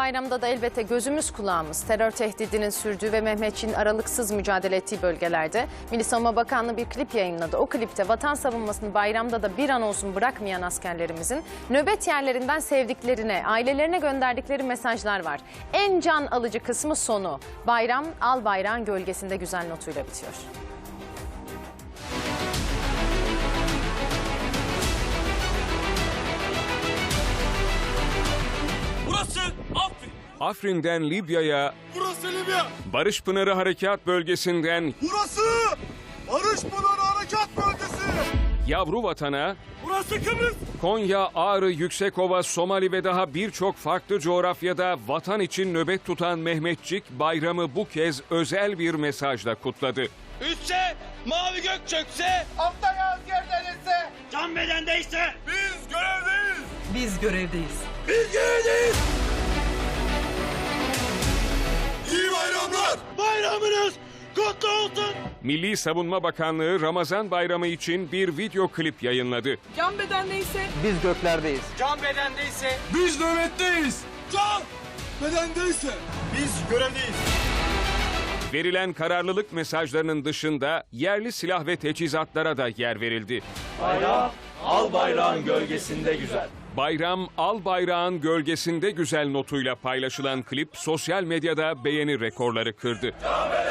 Bayram'da da elbette gözümüz kulağımız terör tehdidinin sürdüğü ve Mehmetçiğin aralıksız mücadele ettiği bölgelerde Milli Savunma Bakanlığı bir klip yayınladı. O klipte vatan savunmasını bayramda da bir an olsun bırakmayan askerlerimizin nöbet yerlerinden sevdiklerine, ailelerine gönderdikleri mesajlar var. En can alıcı kısmı sonu. Bayram al bayrağın gölgesinde güzel notuyla bitiyor. Burası. Afrin'den Libya'ya, Burası Libya. Barış Pınarı Harekat Bölgesi'nden Burası Barış Pınarı Harekat Bölgesi. yavru vatana, Burası Kıbrıs. Konya, Ağrı, Yüksekova, Somali ve daha birçok farklı coğrafyada vatan için nöbet tutan Mehmetçik bayramı bu kez özel bir mesajla kutladı. Üstse mavi gök çökse. Altta asker denilse. Can bedendeyse. Biz görevdeyiz. Biz görevdeyiz. Biz görevdeyiz. Bayramınız kutlu olsun. Milli Savunma Bakanlığı Ramazan Bayramı için bir video klip yayınladı. Can bedendeyse Biz göklerdeyiz. Can bedendeyse. Biz nöbetteyiz. Can bedendeyse. Biz görevdeyiz. Verilen kararlılık mesajlarının dışında yerli silah ve teçhizatlara da yer verildi. Al bayrağın gölgesinde güzel. Bayram al bayrağın gölgesinde güzel notuyla paylaşılan klip sosyal medyada beğeni rekorları kırdı. Biz